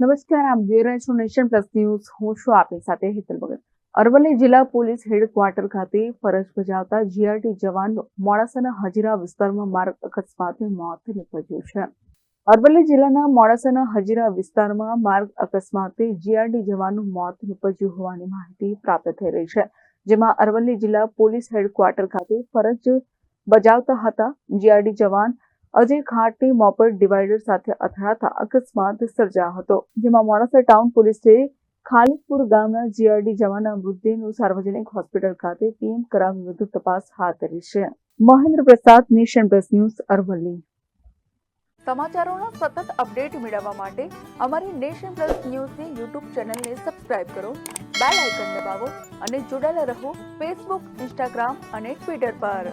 નમસ્કાર, આપ જોઈ રહ્યા છો નેશન પ્લસ ન્યૂઝ. હું છું આપની સાથે હેતલ ભગત. અરવલ્લી જિલ્લા પોલીસ હેડક્વાર્ટર ખાતે ફરજ બજાવતા જીઆરટી જવાન મોડાસાના હજીરા વિસ્તારમાં માર્ગ અકસ્માતે મોત નીપજ્યું છે. અરવલ્લી જિલ્લાના મોડાસાના હજીરા વિસ્તારમાં માર્ગ અકસ્માતે જીઆરટી જવાનનું મોત નીપજ્યું હોવાની માહિતી પ્રાપ્ત થઈ રહી છે. જેમાં અરવલ્લી જિલ્લા પોલીસ હેડક્વાર્ટર ખાતે ફરજ બજાવતા હતા. જીઆરડી જવાન અજય ઘાટની મોપર ડિવાઈડર સાથે અથડાતા અકસ્માત સર્જાયો હતો, જેમાં મોડાસા ટાઉન પોલીસે ખાલીપુર ગામના જીઆરડી જવાનના મૃતદેહનું સાર્વજનિક હોસ્પિટલ ખાતે પીએમ કરાવી વધુ તપાસ હાથ ધરી છે. મહેન્દ્ર પ્રસાદ, નેશન પ્લસ ન્યૂઝ, અરવલ્લી. સમાચારોના સતત અપડેટ મેળવવા માટે અમારી નેશન પ્લસ ન્યૂઝની યુટ્યુબ ચેનલને સબસ્ક્રાઇબ કરો, બેલ આઇકન દબાવો અને જોડાયેલા રહો ફેસબુક, ઇન્સ્ટાગ્રામ અને ટ્વિટર પર.